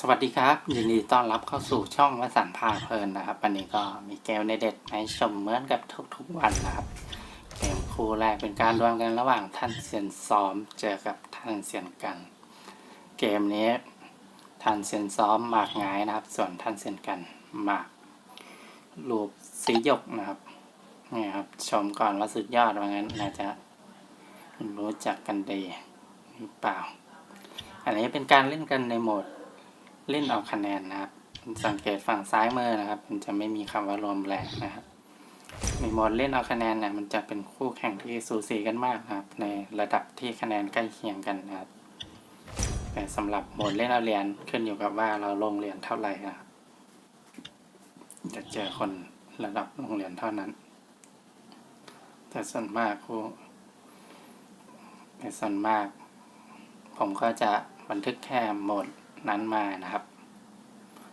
สวัสดีครับ ยินดีต้อนรับเข้าสู่ช่องวสันพาเพลินนะครับ วันนี้ก็มีเกมในเด็ดให้ชมเหมือนกับทุกๆวันนะครับ เกมคู่แรกเป็นการดวลกันระหว่างท่านเซียนซ้อมเจอกับท่านเซียนกัน เกมนี้ท่านเซียนซ้อมหมากงายนะครับ ส่วนท่านเซียนกันหมากรูปสีหยกนะครับนี่ครับชมก่อนว่าสุดยอดว่างั้นน่าจะรู้จักกันดีหรือเปล่า อันนี้เป็นการเล่นกันในโหมด เล่นเอาคะแนนนะครับ สังเกตฝั่งซ้ายมือนะครับ มันจะไม่มีคำว่ารวมแรงนะครับในโหมดเล่นเอาคะแนนเนี่ยมันจะเป็นคู่แข่งที่สูสีกันมากครับ ในระดับที่คะแนนใกล้เคียงกันนะครับ แต่สำหรับโหมดเล่นเอาเหรียญขึ้นอยู่กับว่าเราลงเหรียญเท่าไหร่นะครับ จะเจอคนระดับลงเหรียญเท่านั้น แต่ส่วนมากคู่แต่ส่วนมาก ผมก็จะบันทึกแค่โหมด นั้นมานะครับ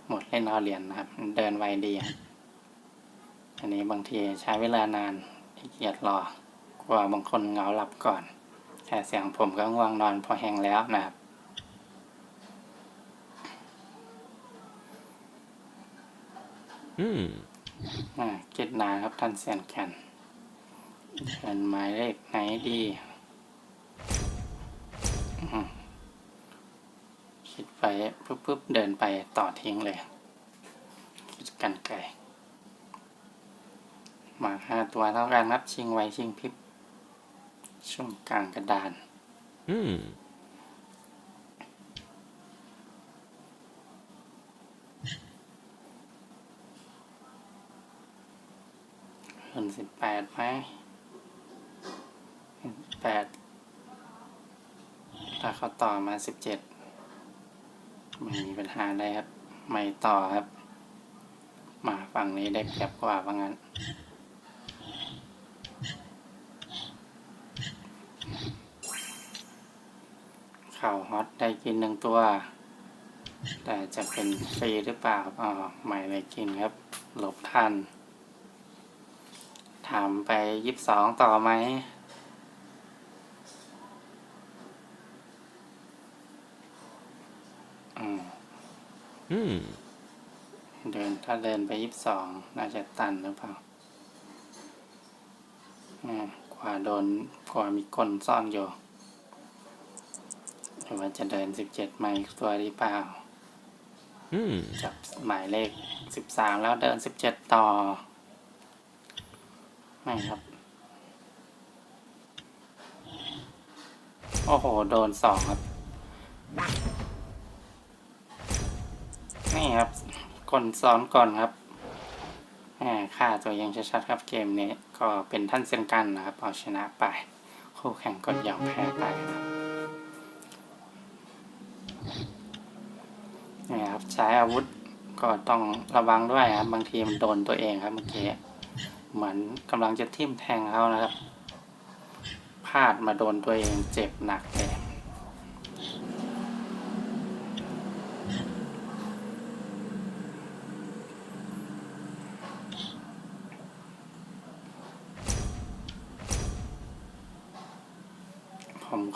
โหมดเล่นเอาเหรียญนะครับ เดินไวดีครับอันนี้บางทีใช้เวลานานขี้เกียจรอกลัวบางคนเหงาหลับก่อนแค่เสียงผมก็ง่วงนอนพอแห้งแล้วนะครับอืมอ่าเก็ตนาครับท่านเซียนแคนเดินหมายเลขไหนดี ปปุ๊บปุ๊บเดินไปต่อทิ้งเลยคิดกันไกลหมากห้าตัวเท่ากันครับชิงไวชิงพริบช่วงกลางกระดาน อืมขึ้นสิบแปดไหมแปดถ้าเขาต่อมาสิบเจ็ด ไม่มีปัญหาเลยครับ ไม่ต่อครับ มาฝั่งนี้ได้เปรียบกว่าว่างั้นข่าวฮอตได้กินหนึ่งตัว แต่จะเป็นฟรีหรือเปล่าอ๋อไม่ได้กินครับ หลบทัน ถามไปยีิบสองต่อไหม อืม เดินถ้าเดินไปยีิบสองน่าจะตันหรือเปล่าอืมกว่าโดนกว่ามีคนซ่อนอยู่หรือว่าจะเดินสิบเจ็ดไมล์ตัวหรือเปล่าอืมจับหมายเลขสิบสามแล้วเดินสิบเจ็ดต่อ ไม่ครับ โอ้โห โดนสองครับ กลซ้อนก่อนครับค่าตัวยังชัดๆครับเกมนี้ก็เป็นท่านเซนกันนะครับเอาชนะไปคู่แข่งก็ยอมแพ้ไปครับนี่ครับใช้อาวุธก็ต้องระวังด้วยครับบางทีมันโดนตัวเองครับเมื่อกี้เหมือนกำลังจะทิ่มแทงเขานะครับพลาดมาโดนตัวเองเจ็บหนักเลย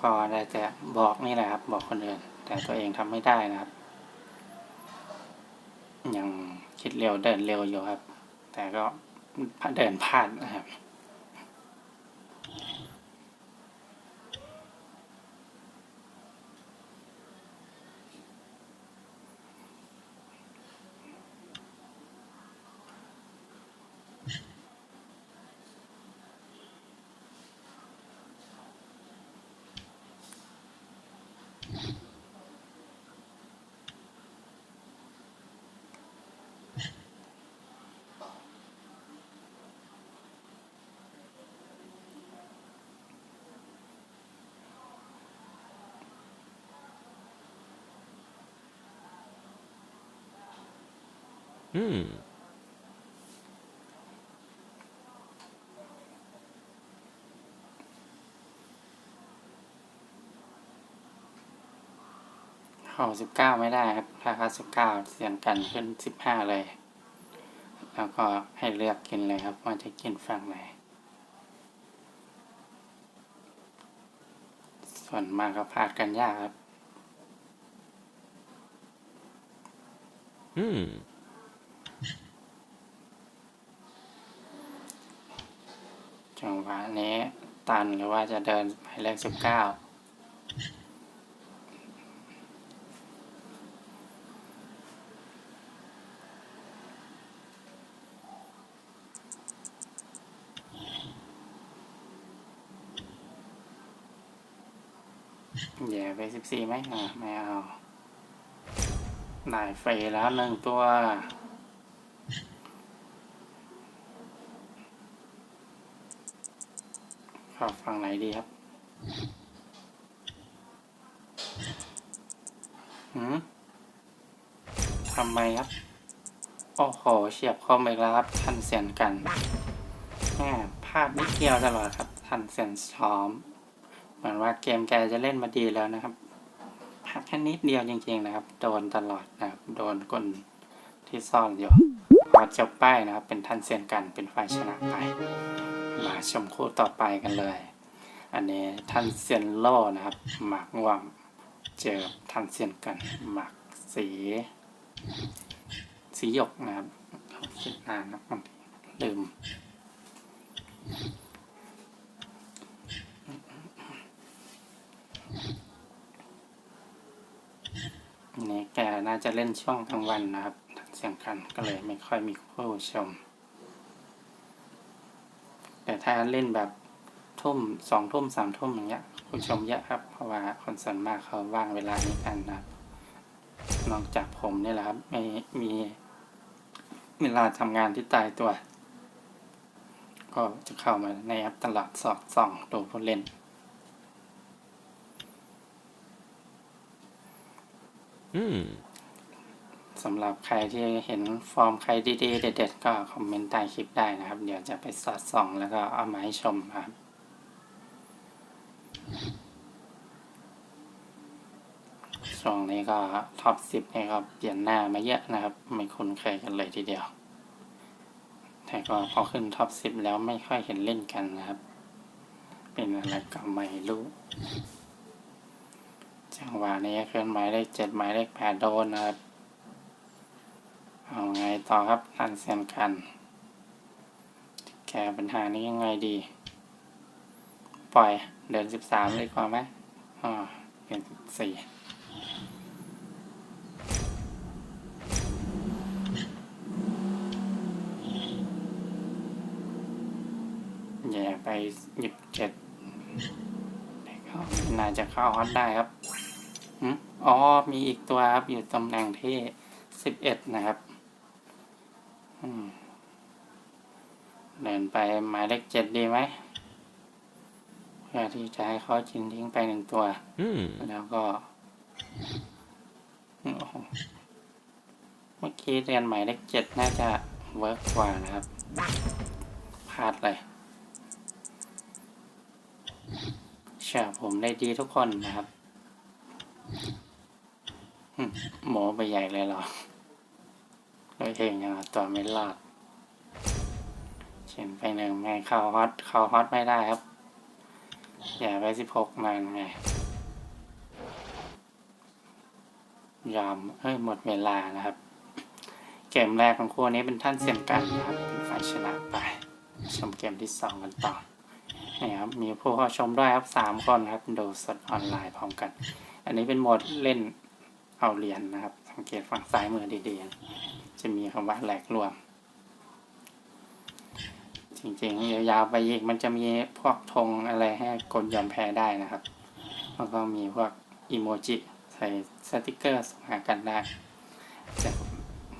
ก็ได้แต่บอกนี่แหละครับ บอกคนอื่น แต่ตัวเองทำไม่ได้นะครับ ยังคิดเร็วเดินเร็วอยู่ครับ แต่ก็เดินพลาดนะครับ อืมเข้าสิบเก้าไม่ได้ครับ ถ้าเข้าสิบเก้าเสียงกันขึ้นสิบห้าเลย แล้วก็ให้เลือกกินเลยครับ ว่าจะกินฝั่งไหน ส่วนมากก็พลาดกันยากครับอื จังหวะนี้ตันหรือว่าจะเดินหมายเลขสิบเก้าแย่ไปสิบสี่ไหมอะไม่เอาได้ฟรีแล้วหนึ่งตัว เข้าฝั่งไหนดีครับหืมทำไมครับ โอ้โห เฉียบคมอีกแล้วครับ ทันเสียนกันแหมพลาดไม่เกี่ยวตลอดครับ ทันเสียนซ้อม เหมือนว่าเกมแกจะเล่นมาดีแล้วนะครับพลาดแค่นิดเดียวจริงๆนะครับ โดนตลอดนะครับ โดนคนที่ซ่อนอยู่ พอจบป้ายนะครับ เป็นทันเสียนกันเป็นฝ่ายชนะไป มาชมคู่ต่อไปกันเลย อันนี้ทันเซียนโล่นะครับ หมากง่วงเจอทันเซียนกัน หมากสี สีหยกนะครับคิดนานนะบางทีลืมอันนี้แกน่าจะเล่นช่วงกลางวันนะครับ เซียนกันก็เลยไม่ค่อยมีผู้ชม แต่ถ้าเล่นแบบทุ่มสองทุ่มสามทุ่มอย่างเงี้ยผู้ชมเยอะครับ เพราะว่าคนส่วนมากเขาว่างเวลานี้กันนะครับนอกจากผมนี่แหละครับไม่มีเวลาทำงานที่ตายตัว ก็จะเข้ามาในแอปตลอดสอดส่องดูผู้เล่นอืม สำหรับใครที่เห็นฟอร์มใครดีๆ เด็ดๆ ก็คอมเมนต์ใต้คลิปได้นะครับ เดี๋ยวจะไปสอดส่องแล้วก็เอามาให้ชมครับ ช่วงนี้ก็ท็อปสิบนี่ก็เปลี่ยนหน้ามาเยอะนะครับ ไม่คุ้นเคยกันเลยทีเดียว แต่ก็พอขึ้นท็อปสิบแล้วไม่ค่อยเห็นเล่นกันนะครับ เป็นอะไรก็ไม่รู้จังหวะนี้ขึ้นหมายเลขเจ็ดหมายเลขแปดโดนนะครับ เอาไงต่อครับทันเซียนกัน แก้ปัญหานี้ยังไงดี ปล่อยเดินสิบสามเลยกว่าไหมอ๋อเปลี่ยนสิบสี่แย่ไปหยิบเจ็ดน่าจะเข้าฮอตได้ครับอ๋อ มีอีกตัวครับ อยู่ตำแหน่งที่สิบเอ็ดนะครับ เดินไปหมายเลขเจ็ดดีไหมเพื่อที่จะให้เขาชินทิ้งไปหนึ่งตัวอืมแล้วก็โอ้โหเมื่อกี้เรียนหมายเลขเจ็ดน่าจะเวิร์กกว่านะครับพลาดเลยเชื่อผมได้ดีทุกคนนะครับหึหมอไปใหญ่เลยเหรอ ตัวเองยังตัวไม่รอดเขียนไปหนึ่งไม่เข้าฮอตเข้าฮอตไม่ได้ครับ อย่าไปสิบหกมันไงยอมเฮ้ยหมดเวลานะครับ เกมแรกของคู่นี้เป็นท่านเซียนกันนะครับ เป็นฝ่ายชนะไป ชมเกมที่สองกันต่อนี่ครับมีผู้เข้าชมด้วยครับสามคนครับดูสดออนไลน์พร้อมกัน อันนี้เป็นโหมดเล่นเอาเหรียญนะครับ สังเกตฝั่งซ้ายมือดีๆ จะมีคำว่าแหลกรวม จริงๆ ยาวๆไปอีกมันจะมีพวกธงอะไรให้กดยอมแพ้ได้นะครับ แล้วก็มีพวกอีโมจิใส่สติกเกอร์ส่งหากันได้แต่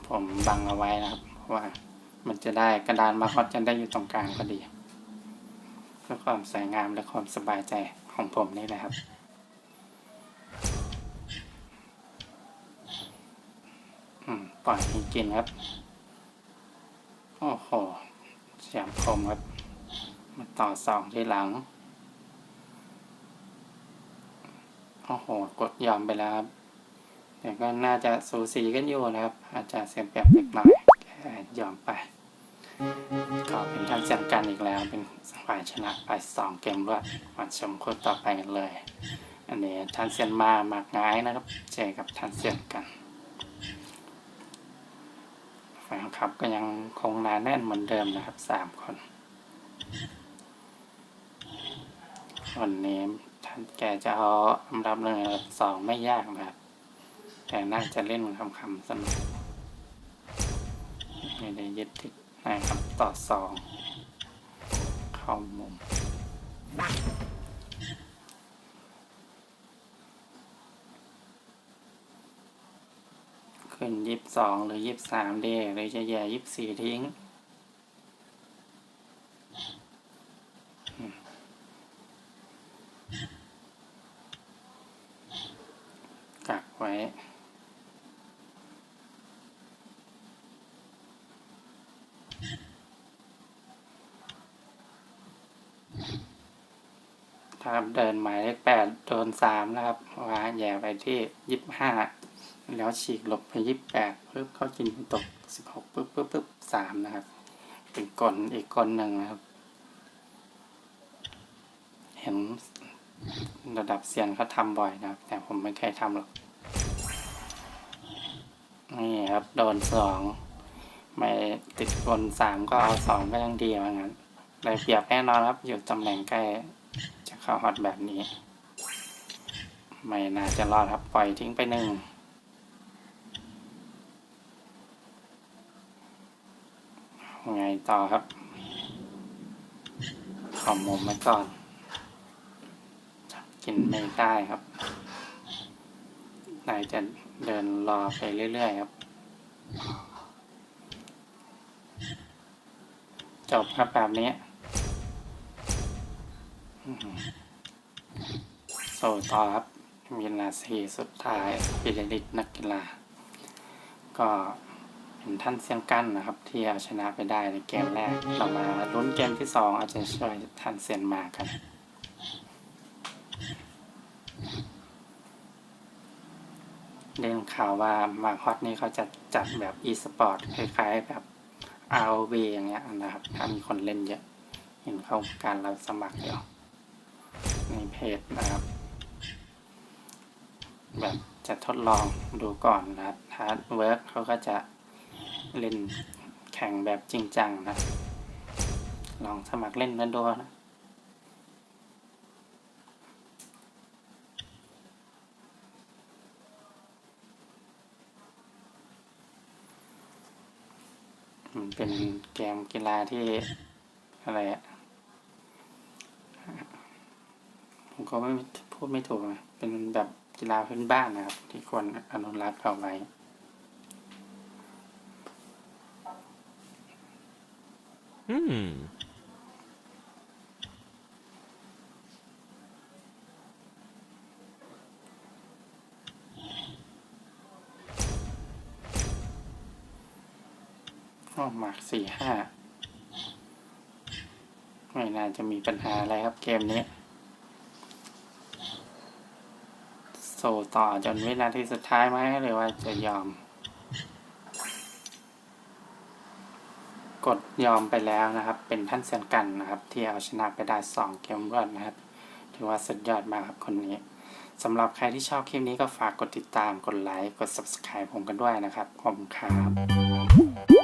ผมบังเอาไว้นะครับ เพราะว่ามันจะได้กระดานมาคอตจะได้อยู่ตรงกลางพอดีเพื่อความสวยงามและความสบายใจของผมนี่แหละครับ อืมปล่อยให้กินครับ โอ้โหเสียงคมครับ มาต่อสองที่หลัง โอ้โห กดยอมไปแล้วครับแต่ก็น่าจะสูสีกันอยู่นะครับ อาจจะเสียเปรียบเล็กน้อยยอมไป ก็เป็นการเสียงกันอีกแล้ว เป็นฝ่ายชนะไปสองเกมรวดมาชมคู่ต่อไปกันเลย อันนี้ทันเซียนมาหมากง่ายนะครับ เจอกับทันเซียนกัน แฟนคลับก็ยังคงหนาแน่นเหมือนเดิมนะครับสามคน วันนี้ท่านแกจะเอาอันดับหนึ่งอันดับสองไม่ยากนะครับ แต่น่าจะเล่นคำคำสนุกไม่ได้ยึดติดนะครับต่อสองเข้ามุม ขึ้นยี่สิบสองหรือยี่สิบสามดีหรือจะแย่ยี่สิบสี่ทิ้ง กักไว้ถ้าเดินหมายเลขแปดโดนสามนะครับวางแย่ไปที่ยี่สิบห้า แล้วฉีกหลบไปยี่แปดปึ๊บเข้ากินตกสิบหกปึ๊บปึ๊บปึ๊บสามนะครับ เป็นกลอีกกลหนึ่งนะครับ เห็นระดับเซียนเขาทำบ่อยนะครับ แต่ผมไม่เคยทำหรอก นี่ครับ โดนสองไม่ติดกลสามก็เอาสองก็ยังดีว่างั้นได้เปรียบแน่นอนครับ อยู่ตำแหน่งใกล้จะเข้าฮอตแบบนี้ ไม่น่าจะรอดครับ ปล่อยทิ้งไปหนึ่ง ไงต่อครับขอมุมไว้ก่อน กินไม่ได้ครับนายจะเดินรอไปเรื่อยๆครับ จบครับแบบนี้โซต่อครับมีลาสีสุดท้ายปิริลิตนักกีฬา ก็ เป็นท่านเซียงกั้นนะครับ ที่เอาชนะไปได้ในเกมแรก เรามาลุ้นเกมที่สองอาจจะช่วยท่านเซียนมากันเรื่องข่าวว่ามาฮอตนี่เขาจะจัดแบบ e-sport คล้ายๆแบบ ROV อย่างเงี้ยนะครับ ถ้ามีคนเล่นเยอะ เห็นเขาการเราสมัครเดียวในเพจนะครับ แบบจะทดลองดูก่อนนะครับถ้าเวิร์กเขาก็จะ เล่นแข่งแบบจริงจังนะ ลองสมัครเล่นกันดูนะมันเป็นเกมกีฬาที่อะไรอะผมก็ไม่พูดไม่ถูกนะเป็นแบบกีฬาพื้นบ้านนะครับ ที่ควรอนุรักษ์เอาไว้ อืมก็หมักสี่ห้าไม่น่าจะมีปัญหาอะไรครับเกมนี้ โซต่อจนวินาทีสุดท้ายไหมหรือว่าจะยอม กดยอมไปแล้วนะครับ เป็นท่านเซียนกันนะครับ ที่เอาชนะไปได้สองเกมรวดนะครับ ถือว่าสุดยอดมากครับคนนี้สำหรับใครที่ชอบคลิปนี้ก็ฝากกดติดตาม กดไลค์ กด subscribe ผมกันด้วยนะครับ ขอบคุณครับ